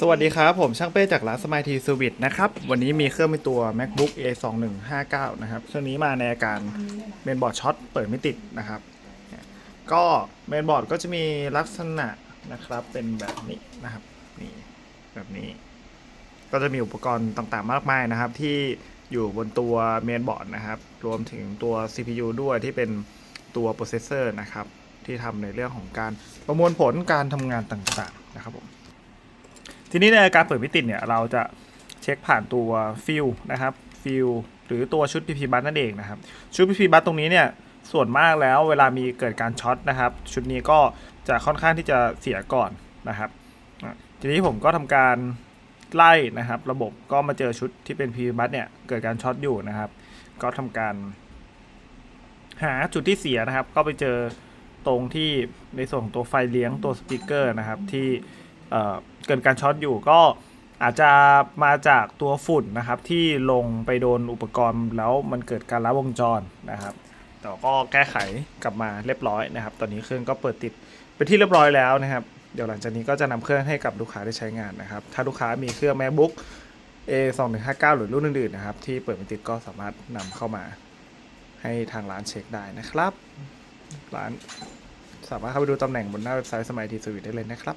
สวัสดีครับ ผมช่างเป้จากร้านสม i ทีสวิตนะครับ วันนี้มีเครื่องเป็นตัว macbook a 2 1 5 9นะครับเครื่องนี้มาในอาการเมนบอร์ดช็อตเปิดไม่ติดนะครับ ก็เมนบอร์ดก็จะมีลักษณะนะครับเป็นแบบนี้นะครับนี่แบบนี้ ก็จะมีอุปกรณ์ต่างๆมากมายนะครับ ที่อยู่บนตัวเมนบอร์ดนะครับ รวมถึงตัว CPU ด้วยที่เป็นตัวโปรเซสเซอร์นะครับ ที่ทำในเรื่องของการประมวลผลการทำงานต่างๆนะครับผม ทีนี้ในการเปิดมิติเนี่ยเราจะเช็คผ่านตัวฟิลนะครับฟิลหรือตัวชุด PP บัตนั่นเองนะครับ ชุด PP บัตตรงนี้เนี่ยส่วนมากแล้วเวลามีเกิดการช็อตนะครับ ชุดนี้ก็จะค่อนข้างที่จะเสียก่อนนะครับ ทีนี้ผมก็ทำการไล่นะครับ ระบบก็มาเจอชุดที่เป็น PP บัตเนี่ยเกิดการช็อตอยู่นะครับ ก็ทำการหาจุดที่เสียนะครับ ก็ไปเจอตรงที่ในส่วนของตัวไฟเลี้ยงตัวสปีกเกอร์นะครับที่ เกิดการช็อตอยู่ก็อาจจะมาจากตัวฝุ่นนะครับ ที่ลงไปโดนอุปกรณ์แล้วมันเกิดการลัดวงจรนะครับ แต่ก็แก้ไขกลับมาเรียบร้อยนะครับ ตอนนี้เครื่องก็เปิดติดเป็นที่เรียบร้อยแล้วนะครับ เดี๋ยวหลังจากนี้ก็จะนำเครื่องให้กับลูกค้าได้ใช้งานนะครับ ถ้าลูกค้ามีเครื่อง MacBook A 2 1 5 9หรือรุ่นอื่นๆนะครับ ที่เปิดไม่ติดก็สามารถนำเข้ามาให้ทางร้านเช็คได้นะครับ ร้านสามารถเข้าไปดูตำแหน่งบนหน้าเว็บไซต์สมัยทีสวิตได้เลยนะครับ